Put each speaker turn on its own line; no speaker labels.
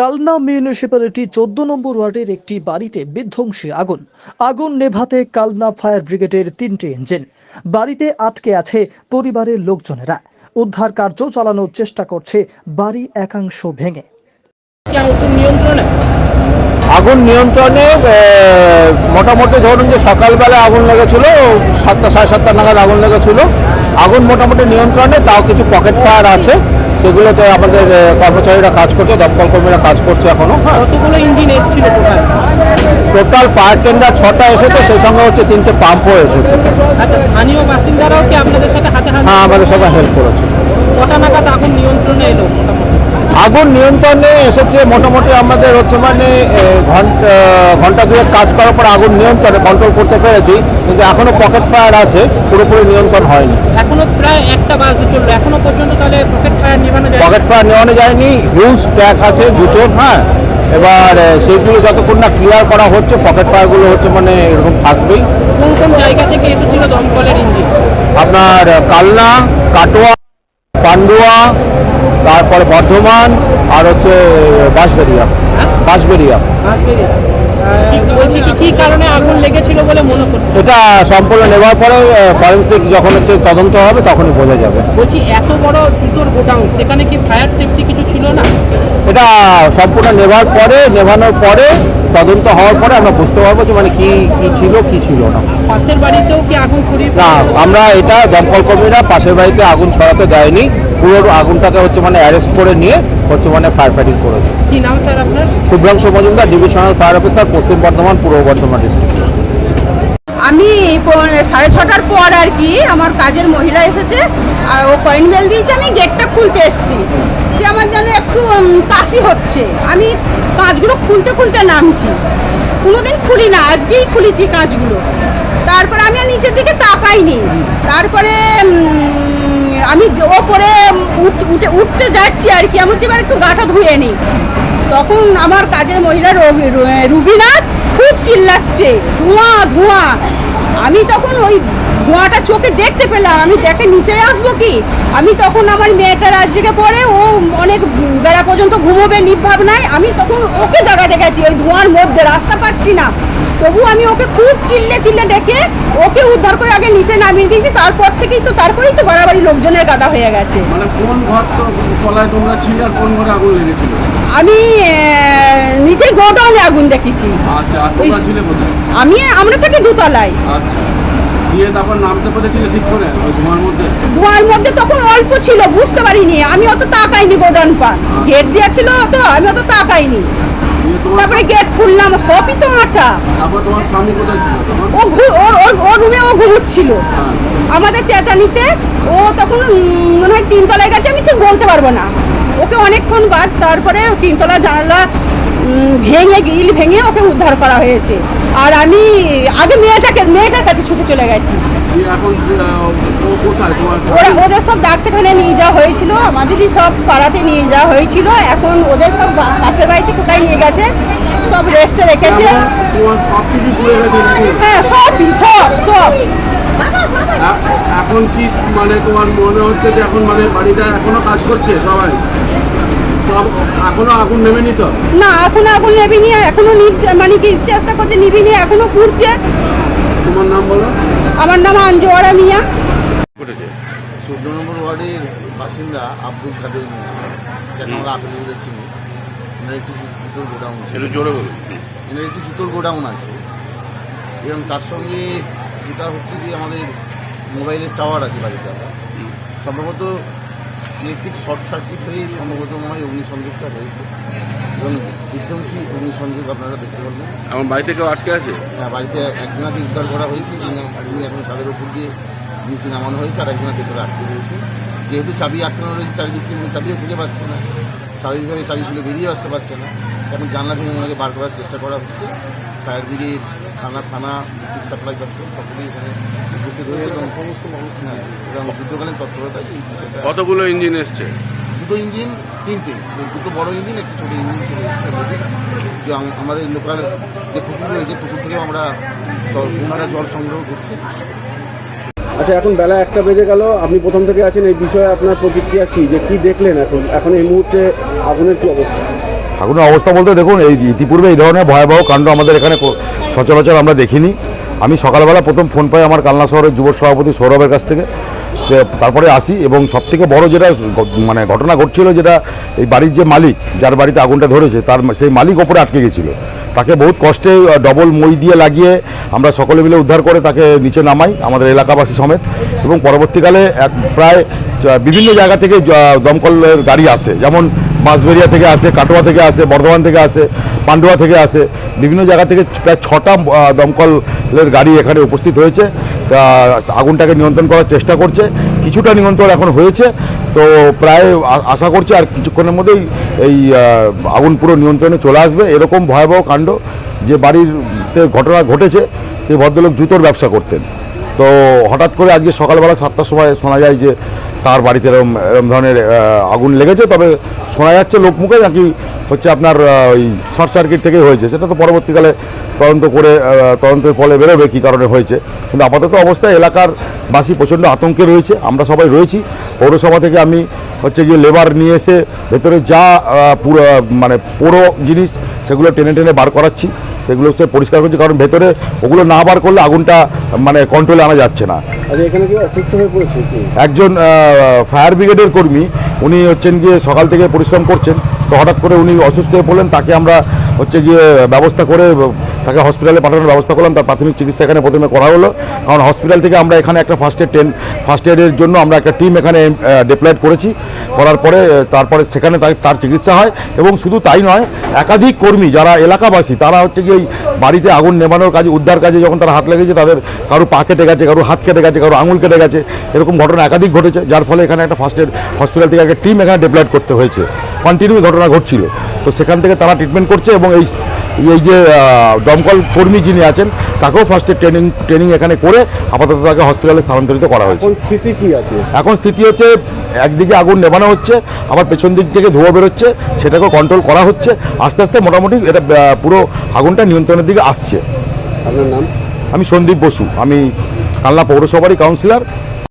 Kalna municipality চোদ্দ নম্বর ওয়ার্ডের একটি বাড়িতে বিধ্বংসী আগুন। আগুন নেভাতে কালনা ফায়ার ব্রিগেডের তিনটি ইঞ্জিন। বাড়িতে আটকে আছে পরিবারের লোকজনেরা। উদ্ধার কার্য চালানোর চেষ্টা করছে বাড়ি একাংশ ভেঙে।
আগুন নিয়ন্ত্রণে?
আগুন নিয়ন্ত্রণে মোটামুটি ধরুন যে সকালবেলা আগুন লেগেছিল সাতটা সাড়ে সাতটা নাগাদ আগুন লেগেছিল। আগুন মোটামুটি নিয়ন্ত্রণে তাও কিছু পকেট ফায়ার আছে। সেগুলোতে আমাদের কর্মচারীরা কাজ করছে দমকল কর্মীরা কাজ করছে এখনও। হ্যাঁ।
কতগুলো ইঞ্জিন এসেছিল টোটাল
ফায়ার টেন্ডার ছটা এসেছে সেই সঙ্গে হচ্ছে তিনটে পাম্পও এসেছে।
আচ্ছা স্থানীয় বাসিন্দারাও কি আপনাদের সাথে হাতে
হ্যাঁ আমাদের সবাই হেল্প করেছে।
কটা নাগাদ আগুন নিয়ন্ত্রণে এলো?
আগুন নিয়ন্ত্রণে এসেছে মোটামুটি আমাদের হচ্ছে মানে ঘণ্টা ঘণ্টা দুয়েক কাজ করার পর আগুন নিয়ন্ত্রণে কন্ট্রোল করতে পেরেছি কিন্তু এখনও পকেট ফায়ার আছে পুরোপুরি নিয়ন্ত্রণ হয়নি।
এখনও প্রায় একটা বাজে চলল এখনও পর্যন্ত তাহলে পকেট ফায়ার নেভানো যায়
পকেট ফায়ার নেওয়ানো যায়নি হিউজ প্যাক আছে জুতোর হ্যাঁ? এবার সেইগুলো যতক্ষণ না ক্লিয়ার করা হচ্ছে পকেট ফায়ারগুলো হচ্ছে মানে এরকম থাকবেই।
কোন কোন জায়গা থেকে এসেছিল দমকলের ইঞ্জিন?
আপনার কালনা কাটোয়া পান্ডুয়া তারপরে বর্ধমান আর হচ্ছে বাঁশবেরিয়া? বাঁশবেরিয়া এটা সম্পূর্ণ নেওয়ার পরে ফরেন্সিক যখন হচ্ছে তদন্ত হবে তখনই বোঝা যাবে।
বলছি এত বড় জুতোর গোডাউন সেখানে কি ফায়ার সেফটি কিছু ছিল না?
এটা সম্পূর্ণ নেওয়ার পরে নেভানোর পরে তদন্ত হওয়ার পরে আমরা বুঝতে পারব যে মানে কি কি ছিল কি ছিল না।
পাশের বাড়িতেও কি আগুন ছড়িয়ে
না আমরা এটা দমকল কর্মীরা পাশের বাড়িতে আগুন ছড়াতে দেয়নি। পুরো আগুনটাকে হচ্ছে মানে অ্যারেস্ট করে নিয়ে হচ্ছে মানে ফায়ার ফাইটিং করেছে।
কি নাম স্যার আপনার?
Subhranshu Majumdar divisional fire officer Paschim Bardhaman পূর্ব বর্ধমান ডিস্ট্রিক্ট
আমি সাড়ে ছটার পর আর কি আমার কাজের মহিলা এসেছে আর ও কয়েন বেল দিয়েছে আমি গেটটা খুলতে এসেছি। যে আমার যেন একটু কাশি হচ্ছে। আমি কাঁচগুলো খুলতে খুলতে নামছি। কোনোদিন খুলি না, আজকেই খুলেছি কাজগুলো। তারপরে আমি আর নিচের দিকে তাকাইনি। তারপরে আমি ওপরে উঠ- উঠে, উঠতে যাচ্ছি আর কি, আমি এবার একটু গাটা ধুয়ে নিই। তখন আমার কাজের মহিলা রবি রুবিনাথ রুবিনা খুব চিল্লাচ্ছে, ধোঁয়া ধোঁয়া। আমি তখন ওই ধোঁয়াটা চোখে দেখতে পেলাম। আমি দেখে নিচে আসব কি? আমি তখন আমার মেয়েটা রাত জেগে পড়ে ও অনেক বেলা পর্যন্ত ঘুমোবে নির্ভাব নাই আমি তখন ওকে জায়গাতে গেছি ওই ধোঁয়ার মধ্যে রাস্তা পাচ্ছি না। তবু আমি ওকে খুব চিল্লে চিল্লে ডেকে ওকে উদ্ধার করে আগে নিচে নামিয়ে দিয়েছি। তারপর থেকেই তো তারপরেই তো বাড়াবাড়ি লোকজনের গাদা হয়ে গেছে।
মানে কোন ঘর তো তলায় তোমরা ছিলে আর কোন ঘরে আগুন লেগেছিল?
আমি নিচে গোডাউনে আগুন দেখেছি।
আচ্ছা
আমি আমরা থেকে দুতলায়।
আচ্ছা। দিয়ে তারপর নামতে পেরেছিলে ঠিক করে ধোঁয়ার মধ্যে।
ধোঁয়ার মধ্যে তখন অল্প ছিল বুঝতে পারিনি আমি অত তাকাইনি গোডাউন পা গেট দেওয়া ছিল তো আমি অত তাকাইনি। তারপরে গেট খুললাম সবই তো আটা।
তারপর তোমার স্বামী কোথায়
ও ওর ওর রুমে ও ঘুমুচ্ছিল
হ্যাঁ।
আমাদের চেঁচানিতে ও তখন মনে হয় তিনতলায় গেছে আমি ঠিক বলতে পারব না। ওকে অনেকক্ষণ বাদ তারপরে তিনতলা জানালা ভেঙে গিল ভেঙে ওকে উদ্ধার করা হয়েছে। আর আমি আগে মেয়েটাকে মেয়েটার কাছে ছুটে চলে গেছি। ওরা ওদের সব ডাক্তারখানে নিয়ে যাওয়া হয়েছিল। আমাদেরই সব পাড়াতে নিয়ে যাওয়া হয়েছিল। এখন ওদের সব পাশের বাড়িতে কোথায় নিয়ে গেছে সব রেস্টে রেখেছে।
সব
হ্যাঁ সবই সব সব।
এখন কি মানে তোমার মনে হচ্ছে যে এখন মানে বাড়িটা এখনও কাজ করছে সবাই?
না এখন আগুন নেবিনি এখনও নিচ্ছে মানে কি চেষ্টা করছে নিবিনি এখনও পুড়ছে
তোমার নাম বলো।
আমার নাম আঞ্জোয়ারা মিয়া।
চোদ্দ নম্বর ওয়ার্ডের বাসিন্দা আব্দুল কাদের মিয়া। যাকে আমরা আপেল চিনি। এনার একটি জুতোর গোডাউন ছিল। এনার একটি জুতোর গোডাউন আছে। এবং তার সঙ্গে যেটা হচ্ছে যে আমাদের মোবাইলের টাওয়ার আছে বাড়িতে সম্ভবত ইলেকট্রিক শর্ট সার্কিট মনে হয় অগ্নিসংযোগটা হয়েছে। এবং বিধ্বংসী অগ্নিসংযোগ আপনারা দেখতে পারবেন।
আমার বাড়িতে কেউ আটকে আছে?
হ্যাঁ, বাড়িতে একজনাকে উদ্ধার করা হয়েছে। যিনি এখন ছাদের উপর দিয়ে নিচে নামানো হয়েছে আর একজনের ভেতরে আটকে রয়েছে। যেহেতু চাবি আটকানো রয়েছে চারিদিক থেকে চাবিও খুঁজে পাচ্ছে না। স্বাভাবিকভাবে চাবি খুলে বেরিয়ে আসতে পারছে না। এখন জানলা ভেঙে ওনাকে বার করার চেষ্টা করা হচ্ছে। ফায়ার ব্রিগেড থানা থানা বিদ্যুৎ সাপ্লাই দপ্তর সকলেই এখানে উপস্থিত রয়েছে এবং সমস্ত মানুষ হ্যাঁ এবং যুদ্ধকালীন তৎপরতা
কতগুলো ইঞ্জিন এসছে?
দুটো ইঞ্জিন তিনটে। দুটো বড় ইঞ্জিন একটি ছোটো ইঞ্জিন চলে এসেছে যে আমাদের লোকাল যে পুকুর রয়েছে পুকুর থেকেও আমরা জল ওনারা জল সংগ্রহ করছি।
আচ্ছা এখন বেলা একটা বেজে গেল। আপনি প্রথম থেকে আছেন এই বিষয়ে আপনার প্রতিক্রিয়া কি? যে কি দেখলেন এখন? এখন এই মুহূর্তে আগুনের কি অবস্থা?
আগুনের অবস্থা বলতে দেখুন এই ইতিপূর্বে এই ধরনের ভয়াবহ কাণ্ড আমাদের এখানে সচরাচর আমরা দেখিনি। আমি সকালবেলা প্রথম ফোন পাই আমার কালনা শহরের যুব সভাপতি সৌরভের কাছ থেকে তারপরে আসি এবং সবথেকে বড় যেটা মানে ঘটনা ঘটছিল যেটা এই বাড়ির যে মালিক, যার বাড়িতে আগুনটা ধরেছে, তার সেই মালিক ওপরে আটকে গেছিল। তাকে বহুত কষ্টে ডবল মই দিয়ে লাগিয়ে আমরা সকলে মিলে উদ্ধার করে তাকে নিচে নামাই আমাদের এলাকাবাসী সমেত এবং পরবর্তীকালে এক প্রায় বিভিন্ন জায়গা থেকে দমকলের গাড়ি আসে। যেমন বাঁশবেরিয়া থেকে আসে, কাটোয়া থেকে আসে, বর্ধমান থেকে আসে, পান্ডুয়া থেকে আসে। বিভিন্ন জায়গা থেকে প্রায় ছটা দমকলের গাড়ি এখানে উপস্থিত হয়েছে। আগুনটাকে নিয়ন্ত্রণ করার চেষ্টা করছে। কিছুটা নিয়ন্ত্রণ এখন হয়েছে। তো প্রায় আশা করছি আর কিছুক্ষণের মধ্যেই এই আগুন পুরো নিয়ন্ত্রণে চলে আসবে। এরকম ভয়াবহ কাণ্ড যে বাড়িতে ঘটনা ঘটেছে, সেই ভদ্রলোক জুতোর ব্যবসা করতেন। তো হঠাৎ করে আজকে সকালবেলা সাতটার সময় শোনা যায় যে তার বাড়িতে এরকম এরকম ধরনের আগুন লেগেছে? তবে শোনা যাচ্ছে লোকমুখে নাকি হচ্ছে আপনার ওই শর্ট সার্কিট থেকে হয়েছে। সেটা তো পরবর্তীকালে তদন্ত করে তদন্তের ফলে বেরোবে কী কারণে হয়েছে। কিন্তু আপাতত অবস্থায় এলাকার বাসী প্রচণ্ড আতঙ্কে রয়েছে। আমরা সবাই রয়েছি। পৌরসভা থেকে আমি হচ্ছে গিয়ে লেবার নিয়ে এসে ভেতরে যা পুরো মানে পুরো জিনিস, সেগুলো টেনে টেনে বার করাচ্ছি। সেগুলো হচ্ছে পরিষ্কার করছে কারণ ভেতরে ওগুলো না বার করলে আগুনটা মানে কন্ট্রোলে আনা যাচ্ছে না।
আচ্ছা
একজন ফায়ার ব্রিগেডের কর্মী উনি হচ্ছেন গিয়ে সকাল থেকে পরিশ্রম করছেন তো হঠাৎ করে উনি অসুস্থ হয়ে পড়লেন তাকে আমরা হচ্ছে গিয়ে ব্যবস্থা করে তাকে হসপিটালে পাঠানোর ব্যবস্থা করলাম, তার প্রাথমিক চিকিৎসা এখানে প্রথমে করা হলো। কারণ হসপিটাল থেকে আমরা এখানে একটা ফার্স্ট এড টেন ফার্স্ট এডের জন্য আমরা একটা টিম এখানে ডিপ্লয়েড করেছি। করার পরে তারপরে সেখানে তার- চিকিৎসা হয় এবং শুধু তাই নয়, একাধিক কর্মী যারা এলাকাবাসী, তারা হচ্ছে গিয়ে এই বাড়িতে আগুন নেভানোর কাজে, উদ্ধার কাজে যখন তারা হাত লেগেছে, তাদের কারও পা কেটে গেছে, কারও হাত কেটে গেছে, কারও আঙুল কেটে গেছে, এরকম ঘটনা একাধিক ঘটেছে, যার ফলে এখানে একটা ফার্স্ট এড হসপিটাল থেকে একটা টিম এখানে ডিপ্লয়েড করতে হয়েছে। কন্টিনিউ ঘটনা ঘটছিল। তো সেখান থেকে তারা ট্রিটমেন্ট করছে এবং এই এই যে দমকল কর্মী যিনি আছেন তাকেও ফার্স্ট ট্রেনিং ট্রেনিং এখানে করে আপাতত তাকে হসপিটালে স্থানান্তরিত করা হয়েছে।
এখন স্থিতি কি আছে?
এখন স্থিতি হচ্ছে একদিকে আগুন নেভানো হচ্ছে আবার পেছন দিক থেকে ধোঁয়া বেরোচ্ছে সেটাকেও কন্ট্রোল করা হচ্ছে। আস্তে আস্তে মোটামুটি এটা পুরো আগুনটা নিয়ন্ত্রণের দিকে আসছে।
আপনার নাম?
আমি সন্দীপ বসু আমি কালনা পৌরসভারই কাউন্সিলর